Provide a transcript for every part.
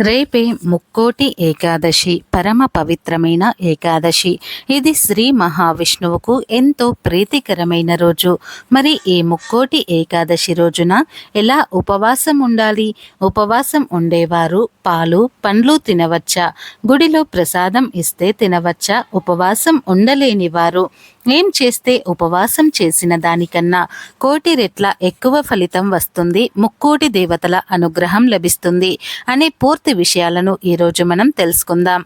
రేపే ముక్కోటి ఏకాదశి పరమ పవిత్రమైన ఏకాదశి. ఇది శ్రీ మహావిష్ణువుకు ఎంతో ప్రీతికరమైన రోజు. మరి ఈ ముక్కోటి ఏకాదశి రోజున ఎలా ఉపవాసం ఉండాలి? ఉపవాసం ఉండేవారు పాలు పండ్లు తినవచ్చా? గుడిలో ప్రసాదం ఇస్తే తినవచ్చా? ఉపవాసం ఉండలేని వారు ఏం చేస్తే ఉపవాసం చేసిన దానికన్నా కోటి రెట్ల ఎక్కువ ఫలితం వస్తుంది ముక్కోటి దేవతల అనుగ్రహం లభిస్తుంది అనే పూర్తి విషయాలను ఈరోజు మనం తెలుసుకుందాం.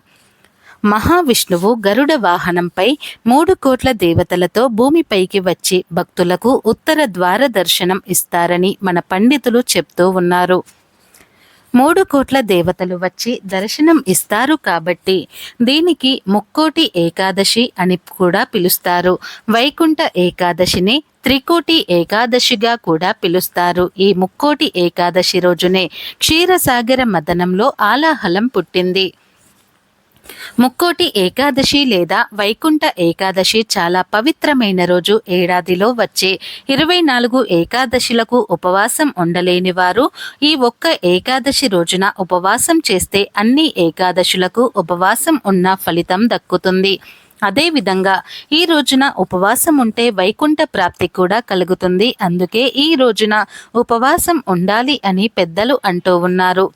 మహావిష్ణువు గరుడ వాహనంపై మూడు కోట్ల దేవతలతో భూమిపైకి వచ్చి భక్తులకు ఉత్తర ద్వార దర్శనం ఇస్తారని మన పండితులు చెప్తూ ఉన్నారు. మూడు కోట్ల దేవతలు వచ్చి దర్శనం ఇస్తారు కాబట్టి దీనికి ముక్కోటి ఏకాదశి అని కూడా పిలుస్తారు. వైకుంఠ ఏకాదశిని త్రికోటి ఏకాదశిగా కూడా పిలుస్తారు. ఈ ముక్కోటి ఏకాదశి రోజునే క్షీరసాగర మదనంలో ఆలాహలం పుట్టింది. ముక్కోటి ఏకాదశి లేదా వైకుంఠ ఏకాదశి చాలా పవిత్రమైన రోజు. ఏడాదిలో వచ్చే ఇరవై నాలుగు ఏకాదశిలకు ఉపవాసం ఉండలేని వారు ఈ ఒక్క ఏకాదశి రోజున ఉపవాసం చేస్తే అన్ని ఏకాదశులకు ఉపవాసం ఉన్న ఫలితం దక్కుతుంది. అదేవిధంగా ఈ రోజున ఉపవాసం ఉంటే వైకుంఠ ప్రాప్తి కూడా కలుగుతుంది. అందుకే ఈ రోజున ఉపవాసం ఉండాలి అని పెద్దలు అంటూ ఉన్నారు.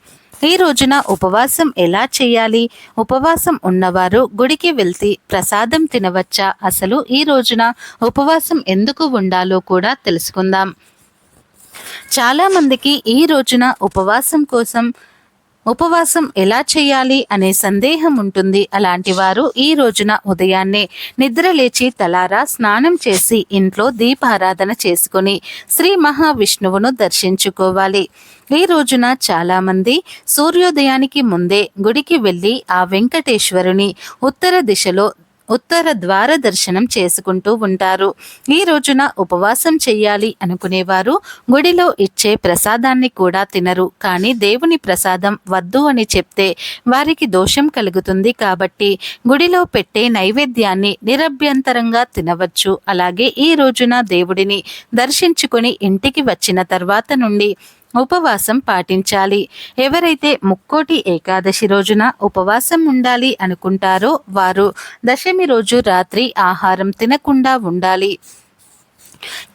ఈ రోజున ఉపవాసం ఎలా చేయాలి? ఉపవాసం ఉన్నవారు గుడికి వెళ్తే ప్రసాదం తినవచ్చా? అసలు ఈ రోజున ఉపవాసం ఎందుకు ఉండాలో కూడా తెలుసుకుందాం. చాలామందికి ఈ రోజున ఉపవాసం కోసం ఉపవాసం ఎలా చేయాలి అనే సందేహం ఉంటుంది. అలాంటి వారు ఈ రోజున ఉదయాన్నే నిద్ర లేచి తలారా స్నానం చేసి ఇంట్లో దీపారాధన చేసుకుని శ్రీ మహావిష్ణువును దర్శించుకోవాలి. ఈ రోజున చాలామంది సూర్యోదయానికి ముందే గుడికి వెళ్ళి ఆ వెంకటేశ్వరుని ఉత్తర దిశలో ఉత్తర ద్వార దర్శనం చేసుకుంటూ ఉంటారు. ఈ రోజున ఉపవాసం చేయాలి అనుకునేవారు. గుడిలో ఇచ్చే ప్రసాదాన్ని కూడా తినరు. కానీ దేవుని ప్రసాదం వద్దు అని చెప్తే వారికి దోషం కలుగుతుంది కాబట్టి గుడిలో పెట్టే నైవేద్యాన్ని నిరభ్యంతరంగా తినవచ్చు. అలాగే ఈ రోజున దేవుడిని దర్శించుకొని ఇంటికి వచ్చిన తర్వాత నుండి ఉపవాసం పాటించాలి. ఎవరైతే ముక్కోటి ఏకాదశి రోజున ఉపవాసం ఉండాలి అనుకుంటారో వారు దశమి రోజు రాత్రి ఆహారం తినకుండా ఉండాలి.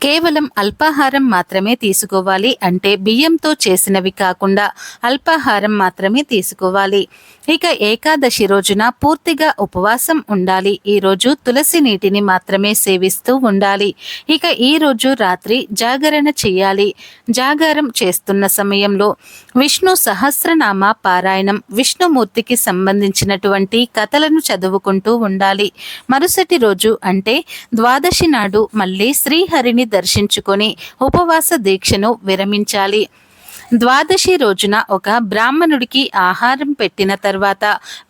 కేవలం అల్పాహారం మాత్రమే తీసుకోవాలి అంటే బియ్యంతో చేసినవి కాకుండా అల్పాహారం మాత్రమే తీసుకోవాలి. ఇక ఏకాదశి రోజున పూర్తిగా ఉపవాసం ఉండాలి. ఈరోజు తులసి నీటిని మాత్రమే సేవిస్తూ ఉండాలి. ఇక ఈ రోజు రాత్రి జాగరణ చేయాలి. జాగారం చేస్తున్న సమయంలో విష్ణు సహస్రనామ పారాయణం విష్ణుమూర్తికి సంబంధించినటువంటి కథలను చదువుకుంటూ ఉండాలి. మరుసటి రోజు అంటే ద్వాదశి నాడు మళ్ళీ వారిని దర్శించుకొని ఉపవాస దీక్షను విరమించాలి. ద్వాదశి రోజున ఒక బ్రాహ్మణుడికి ఆహారం పెట్టిన తర్వాత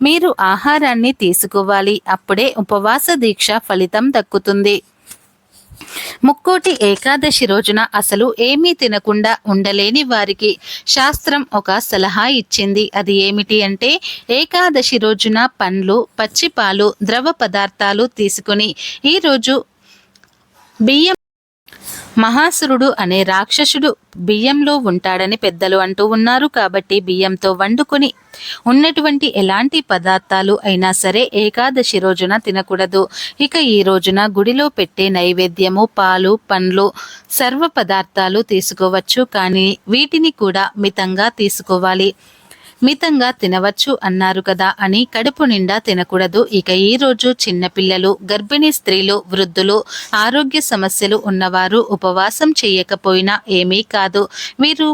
మీరు ఆహారాన్ని తీసుకోవాలి. అప్పుడే ఉపవాస దీక్ష ఫలితం దక్కుతుంది. ముక్కోటి ఏకాదశి రోజున అసలు ఏమీ తినకుండా ఉండలేని వారికి శాస్త్రం ఒక సలహా ఇచ్చింది. అది ఏమిటి అంటే ఏకాదశి రోజున పండ్లు పచ్చిపాలు ద్రవ పదార్థాలు తీసుకుని ఈరోజు బియ్యం మహాసురుడు అనే రాక్షసుడు బియ్యంలో ఉంటాడని పెద్దలు అంటూ ఉన్నారు కాబట్టి బియ్యంతో వండుకొని ఉన్నటువంటి ఎలాంటి పదార్థాలు అయినా సరే ఏకాదశి రోజున తినకూడదు. ఇక ఈ రోజున గుడిలో పెట్టే నైవేద్యము పాలు పండ్లు సర్వ పదార్థాలు తీసుకోవచ్చు. కానీ వీటిని కూడా మితంగా తీసుకోవాలి. మితంగా తినవచ్చు అన్నారు కదా అని కడుపు నిండా తినకూడదు. ఇక ఈ రోజు చిన్నపిల్లలు గర్భిణీ స్త్రీలు వృద్ధులు ఆరోగ్య సమస్యలు ఉన్నవారు ఉపవాసం చేయకపోయినా ఏమీ కాదు. వీరు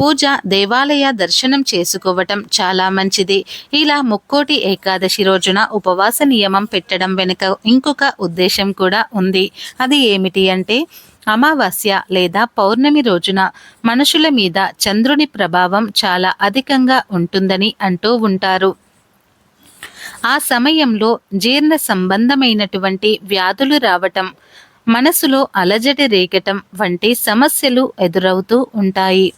పూజ దేవాలయ దర్శనం చేసుకోవటం చాలా మంచిది. ఇలా ముక్కోటి ఏకాదశి రోజున ఉపవాస నియమం పెట్టడం వెనుక ఇంకొక ఉద్దేశం కూడా ఉంది. అది ఏమిటి అంటే అమావాస్య లేదా పౌర్ణమి రోజున మనుషుల మీద చంద్రుని ప్రభావం చాలా అధికంగా ఉంటుందని అంటూ ఉంటారు. ఆ సమయంలో జీర్ణ సంబంధమైనటువంటి వ్యాధులు రావటం మనసులో అలజడి రేగటం వంటి సమస్యలు ఎదురవుతూ ఉంటాయి.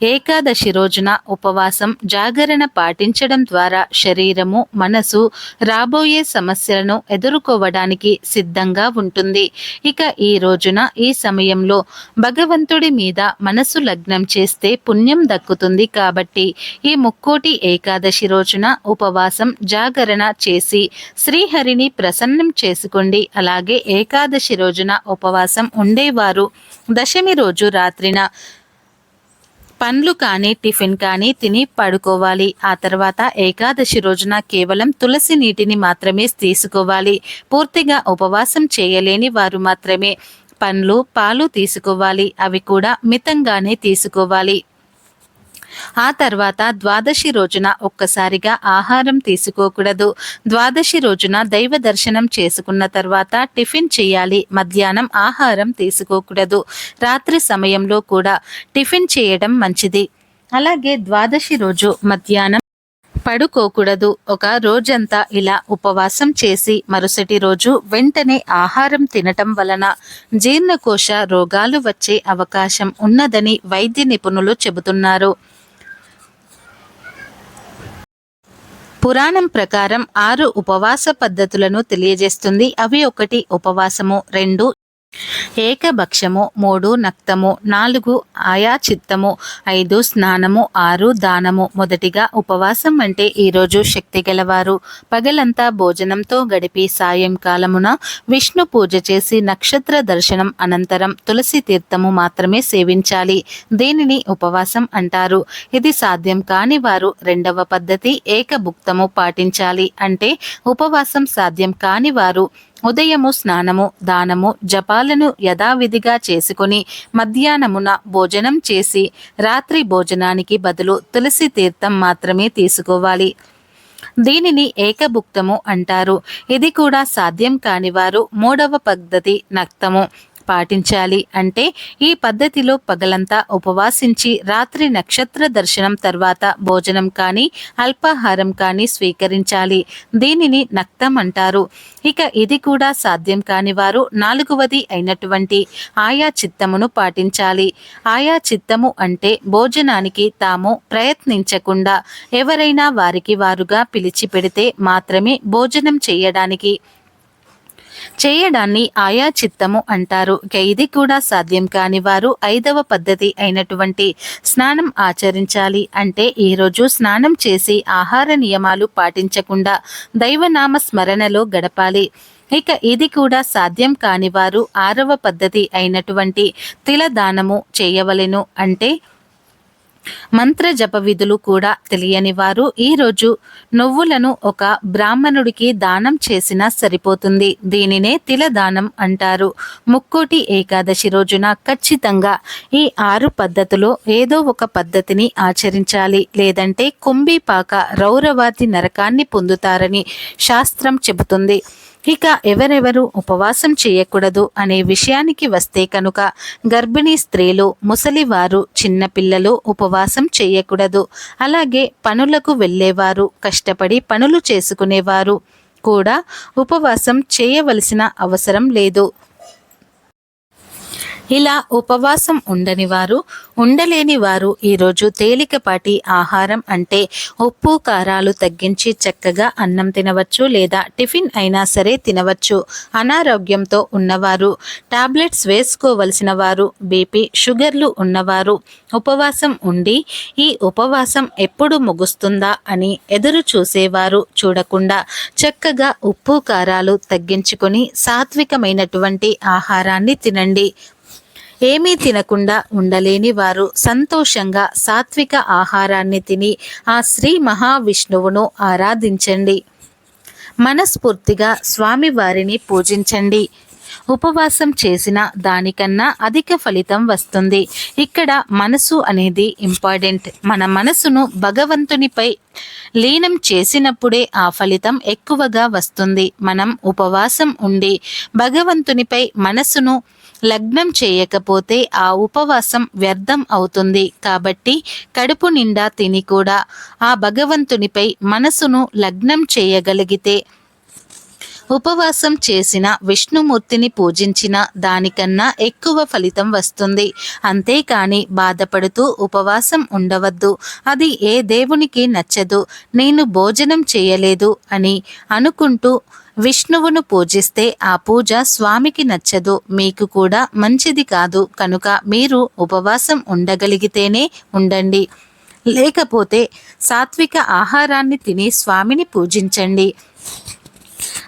ఏకాదశి రోజున ఉపవాసం జాగరణ పాటించడం ద్వారా శరీరము మనసు రాబోయే సమస్యలను ఎదుర్కోవడానికి సిద్ధంగా ఉంటుంది. ఇక ఈ రోజున ఈ సమయంలో భగవంతుడి మీద మనసు లగ్నం చేస్తే పుణ్యం దక్కుతుంది కాబట్టి ఈ ముక్కోటి ఏకాదశి రోజున ఉపవాసం జాగరణ చేసి శ్రీహరిని ప్రసన్నం చేసుకోండి. అలాగే ఏకాదశి రోజున ఉపవాసం ఉండేవారు. దశమి రోజు రాత్రిన పండ్లు కానీ టిఫిన్ కానీ తిని పడుకోవాలి. ఆ తర్వాత ఏకాదశి రోజున కేవలం తులసి నీటిని మాత్రమే తీసుకోవాలి. పూర్తిగా ఉపవాసం చేయలేని వారు మాత్రమే పండ్లు పాలు తీసుకోవాలి. అవి కూడా మితంగానే తీసుకోవాలి. ఆ తర్వాత ద్వాదశి రోజున ఒక్కసారిగా ఆహారం తీసుకోకూడదు. ద్వాదశి రోజున దైవ దర్శనం చేసుకున్న తర్వాత టిఫిన్ చేయాలి. మధ్యాహ్నం ఆహారం తీసుకోకూడదు. రాత్రి సమయంలో కూడా టిఫిన్ చేయడం మంచిది. అలాగే ద్వాదశి రోజు మధ్యాహ్నం పడుకోకూడదు. ఒక రోజంతా ఇలా ఉపవాసం చేసి మరుసటి రోజు వెంటనే ఆహారం తినటం వలన జీర్ణకోశ రోగాలు వచ్చే అవకాశం ఉన్నదని వైద్య నిపుణులు చెబుతున్నారు. పురాణం ప్రకారం ఆరు ఉపవాస పద్ధతులను తెలియజేస్తుంది. అవి ఒకటి ఉపవాసము రెండు ఏకభక్షము మూడు నక్తము నాలుగు ఆయా చిత్తము ఐదు స్నానము ఆరు దానము. మొదటిగా ఉపవాసం అంటే ఈరోజు శక్తి గలవారు. పగలంతా భోజనంతో గడిపి సాయంకాలమున విష్ణు పూజ చేసి నక్షత్ర దర్శనం అనంతరం తులసి తీర్థము మాత్రమే సేవించాలి. దీనిని ఉపవాసం అంటారు. ఇది సాధ్యం కాని వారు రెండవ పద్ధతి ఏకభుక్తము పాటించాలి అంటే ఉపవాసం సాధ్యం కాని వారు ఉదయము స్నానము దానము జపాలను యథావిధిగా చేసుకుని మధ్యాహ్నమున భోజనం చేసి రాత్రి భోజనానికి బదులు తులసి తీర్థం మాత్రమే తీసుకోవాలి. దీనిని ఏకభుక్తము అంటారు. ఇది కూడా సాధ్యం కాని వారు మూడవ పద్ధతి నక్తము. పాటించాలి అంటే ఈ పద్ధతిలో పగలంతా ఉపవాసించి రాత్రి నక్షత్ర దర్శనం తర్వాత భోజనం కానీ అల్పాహారం కానీ స్వీకరించాలి. దీనిని నక్తం అంటారు. ఇక ఇది కూడా సాధ్యం కాని వారు నాలుగవది అయినటువంటి ఆయా చిత్తమును పాటించాలి. ఆయా చిత్తము అంటే భోజనానికి తాము ప్రయత్నించకుండా ఎవరైనా వారికి వారుగా పిలిచి పెడితే మాత్రమే భోజనం చేయడానికి చేయడాన్ని ఆయా చిత్తము అంటారు. ఇది కూడా సాధ్యం కాని వారు ఐదవ పద్ధతి అయినటువంటి స్నానం ఆచరించాలి. అంటే ఈరోజు స్నానం చేసి ఆహార నియమాలు పాటించకుండా దైవనామ స్మరణలో గడపాలి. ఇక ఇది కూడా సాధ్యం కాని వారు ఆరవ పద్ధతి అయినటువంటి తిలదానము చేయవలెను. అంటే మంత్ర జప విధులు కూడా తెలియని వారు ఈరోజు నువ్వులను ఒక బ్రాహ్మణుడికి దానం చేసినా సరిపోతుంది. దీనినే తిలదానం అంటారు. ముక్కోటి ఏకాదశి రోజున ఖచ్చితంగా ఈ ఆరు పద్ధతిలో ఏదో ఒక పద్ధతిని ఆచరించాలి. లేదంటే కుంభీపాక రౌరవాది నరకాన్ని పొందుతారని శాస్త్రం చెబుతుంది. ఇక ఎవరెవరు ఉపవాసం చేయకూడదు అనే విషయానికి వస్తే కనుక గర్భిణీ స్త్రీలు ముసలివారు చిన్నపిల్లలు ఉపవాసం చేయకూడదు. అలాగే పనులకు వెళ్ళేవారు కష్టపడి పనులు చేసుకునేవారు కూడా ఉపవాసం చేయవలసిన అవసరం లేదు. ఇలా ఉపవాసం ఉండని వారు ఉండలేని వారు ఈరోజు తేలికపాటి ఆహారం అంటే ఉప్పు కారాలు తగ్గించి చక్కగా అన్నం తినవచ్చు లేదా టిఫిన్ అయినా సరే తినవచ్చు. అనారోగ్యంతో ఉన్నవారు టాబ్లెట్స్ వేసుకోవలసిన వారు బీపీ షుగర్లు ఉన్నవారు ఉపవాసం ఉండి ఈ ఉపవాసం ఎప్పుడు ముగుస్తుందా అని ఎదురు చూసేవారు చూడకుండా చక్కగా ఉప్పు కారాలు తగ్గించుకొని సాత్వికమైనటువంటి ఆహారాన్ని తినండి. ఏమీ తినకుండా ఉండలేని వారు సంతోషంగా సాత్విక ఆహారాన్ని తిని ఆ శ్రీ మహావిష్ణువును ఆరాధించండి. మనస్ఫూర్తిగా స్వామివారిని పూజించండి. ఉపవాసం చేసిన దానికన్నా అధిక ఫలితం వస్తుంది. ఇక్కడ మనసు అనేది ఇంపార్టెంట్. మన మనసును భగవంతునిపై లీనం చేసినప్పుడే ఆ ఫలితం ఎక్కువగా వస్తుంది. మనం ఉపవాసం ఉండి భగవంతునిపై మనసును లగ్నం చేయకపోతే ఆ ఉపవాసం వ్యర్థం అవుతుంది కాబట్టి కడుపు నిండా తిని కూడా ఆ భగవంతునిపై మనసును లగ్నం చేయగలిగితే ఉపవాసం చేసిన విష్ణుమూర్తిని పూజించిన దానికన్నా ఎక్కువ ఫలితం వస్తుంది. అంతేకాని బాధపడుతూ ఉపవాసం ఉండవద్దు. అది ఏ దేవునికి నచ్చదు. నేను భోజనం చేయలేదు అని అనుకుంటూ విష్ణువును పూజిస్తే ఆ పూజ స్వామికి నచ్చదు మీకు కూడా మంచిది కాదు. కనుక మీరు ఉపవాసం ఉండగలిగితేనే ఉండండి. లేకపోతే సాత్విక ఆహారాన్ని తిని స్వామిని పూజించండి.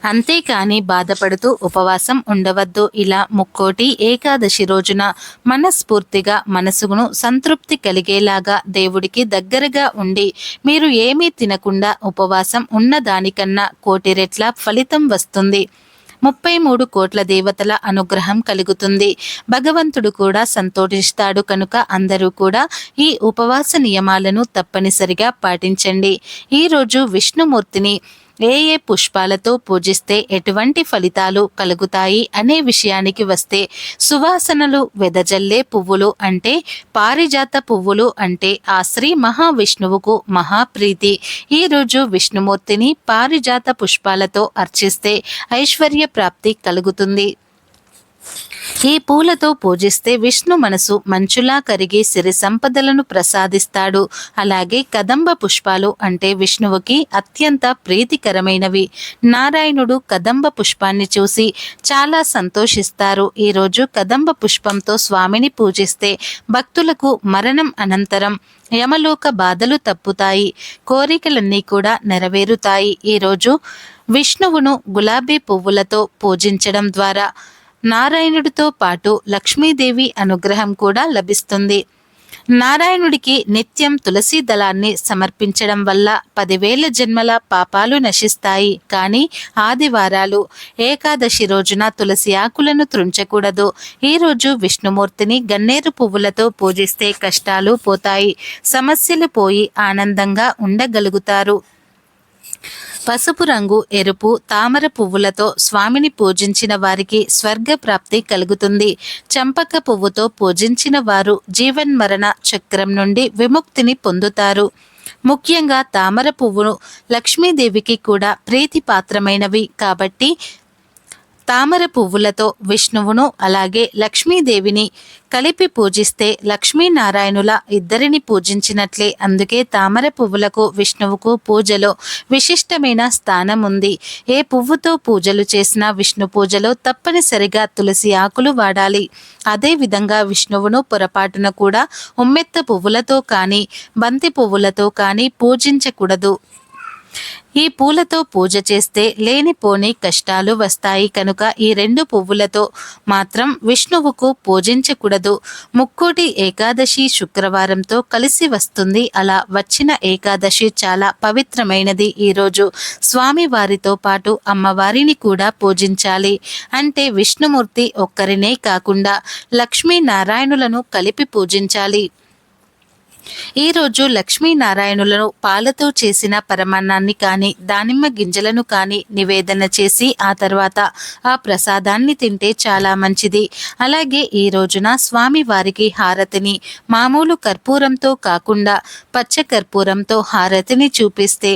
అంతేకాని బాధపడుతూ ఉపవాసం ఉండవద్దు. ఇలా ముక్కోటి ఏకాదశి రోజున మనస్ఫూర్తిగా మనసును సంతృప్తి కలిగేలాగా దేవుడికి దగ్గరగా ఉండి మీరు ఏమీ తినకుండా ఉపవాసం ఉన్న దానికన్నా కోటి రెట్ల ఫలితం వస్తుంది. ముప్పై మూడు కోట్ల దేవతల అనుగ్రహం కలుగుతుంది. భగవంతుడు కూడా సంతోషిస్తాడు కనుక అందరూ కూడా ఈ ఉపవాస నియమాలను తప్పనిసరిగా పాటించండి. ఈరోజు విష్ణుమూర్తిని ఏ ఏ పుష్పాలతో పూజిస్తే ఎటువంటి ఫలితాలు కలుగుతాయి అనే విషయానికి వస్తే సువాసనలు వెదజల్లే పువ్వులు అంటే పారిజాత పువ్వులు అంటే ఆ శ్రీ మహావిష్ణువుకు మహాప్రీతి. ఈరోజు విష్ణుమూర్తిని పారిజాత పుష్పాలతో అర్చిస్తే ఐశ్వర్య ప్రాప్తి కలుగుతుంది. ఈ పూలతో పూజిస్తే విష్ణు మనసు మంచులా కరిగి సిరి సంపదలను ప్రసాదిస్తాడు. అలాగే కదంబ పుష్పాలు అంటే విష్ణువుకి అత్యంత ప్రీతికరమైనవి. నారాయణుడు కదంబ పుష్పాన్ని చూసి చాలా సంతోషిస్తారు. ఈరోజు కదంబ పుష్పంతో స్వామిని పూజిస్తే భక్తులకు మరణం అనంతరం యమలోక బాధలు తప్పుతాయి. కోరికలన్నీ కూడా నెరవేరుతాయి. ఈరోజు విష్ణువును గులాబీ పువ్వులతో పూజించడం ద్వారా నారాయణుడితో పాటు లక్ష్మీదేవి అనుగ్రహం కూడా లభిస్తుంది. నారాయణుడికి నిత్యం తులసి దళాన్ని సమర్పించడం వల్ల పదివేల జన్మల పాపాలు నశిస్తాయి. కానీ ఆదివారాలు ఏకాదశి రోజున తులసి ఆకులను త్రుంచకూడదు ఈరోజు విష్ణుమూర్తిని గన్నేరు పువ్వులతో పూజిస్తే కష్టాలు పోతాయి. సమస్యలు పోయి ఆనందంగా ఉండగలుగుతారు. పసుపు రంగు ఎరుపు తామర పువ్వులతో స్వామిని పూజించిన వారికి స్వర్గ ప్రాప్తి కలుగుతుంది. చంపక పువ్వుతో పూజించిన వారు జీవన్మరణ చక్రం నుండి విముక్తిని పొందుతారు. ముఖ్యంగా తామర పువ్వును లక్ష్మీదేవికి కూడా ప్రీతిపాత్రమైనవి కాబట్టి తామర పువ్వులతో విష్ణువును అలాగే లక్ష్మీదేవిని కలిపి పూజిస్తే లక్ష్మీనారాయణుల ఇద్దరిని పూజించినట్లే అందుకే తామర పువ్వులకు విష్ణువుకు పూజలో విశిష్టమైన స్థానం ఉంది ఏ పువ్వుతో పూజలు చేసినా విష్ణు పూజలో తప్పనిసరిగా తులసి ఆకులు వాడాలి. అదేవిధంగా విష్ణువును పొరపాటున కూడా ఉమ్మెత్త పువ్వులతో కానీ బంతి పువ్వులతో కానీ పూజించకూడదు. ఈ పూలతో పూజ చేస్తే లేనిపోని కష్టాలు వస్తాయి కనుక ఈ రెండు పువ్వులతో మాత్రం విష్ణువుకు పూజించకూడదు. ముక్కోటి ఏకాదశి శుక్రవారంతో కలిసి వస్తుంది. అలా వచ్చిన ఏకాదశి చాలా పవిత్రమైనది. ఈరోజు స్వామి వారితో పాటు అమ్మవారిని కూడా పూజించాలి. అంటే విష్ణుమూర్తి ఒక్కరినే కాకుండా లక్ష్మీనారాయణులను కలిపి పూజించాలి. ఈరోజు లక్ష్మీనారాయణులను పాలతో చేసిన పరమాన్నాన్ని కానీ దానిమ్మ గింజలను కానీ నివేదన చేసి ఆ తర్వాత ఆ ప్రసాదాన్ని తింటే చాలా మంచిది. అలాగే ఈ రోజున స్వామి వారికి హారతిని మామూలు కర్పూరంతో కాకుండా పచ్చ కర్పూరంతో హారతిని చూపిస్తే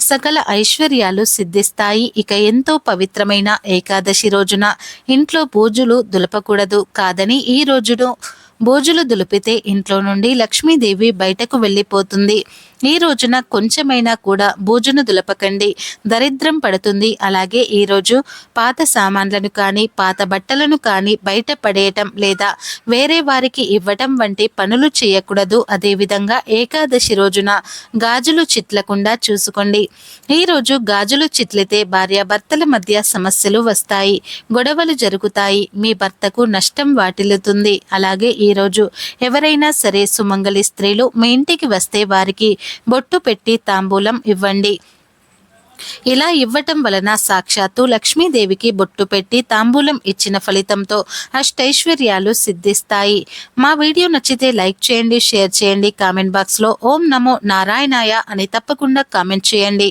సకల ఐశ్వర్యాలు సిద్ధిస్తాయి. ఇక ఎంతో పవిత్రమైన ఏకాదశి రోజున ఇంట్లో పూజలు దులపకూడదు. కాదని ఈ రోజును భోజులు దులిపితే ఇంట్లో నుండి లక్ష్మీదేవి బయటకు వెళ్ళిపోతుంది. ఈ రోజున కొంచెమైనా కూడా బూజును దులపకండి. దరిద్రం పడుతుంది. అలాగే ఈరోజు పాత సామాన్లను కానీ పాత బట్టలను కానీ బయట పడేయటం లేదా వేరే వారికి ఇవ్వటం వంటి పనులు చేయకూడదు. అదేవిధంగా ఏకాదశి రోజున గాజులు చిట్లకుండా చూసుకోండి. ఈరోజు గాజులు చిట్లితే భార్యాభర్తల మధ్య సమస్యలు వస్తాయి. గొడవలు జరుగుతాయి. మీ భర్తకు నష్టం వాటిల్లుతుంది. అలాగే ఈరోజు ఎవరైనా సరే సుమంగళి స్త్రీలు మీ ఇంటికి వస్తే వారికి బొట్టు పెట్టి తాంబూలం ఇవ్వండి. ఇలా ఇవ్వటం వలన సాక్షాత్తు లక్ష్మీదేవికి బొట్టు పెట్టి తాంబూలం ఇచ్చిన ఫలితంతో అష్టైశ్వర్యాలు సిద్ధిస్తాయి. మా వీడియో నచ్చితే లైక్ చేయండి షేర్ చేయండి కామెంట్ బాక్స్లో ఓం నమో నారాయణాయ అని తప్పకుండా కామెంట్ చేయండి.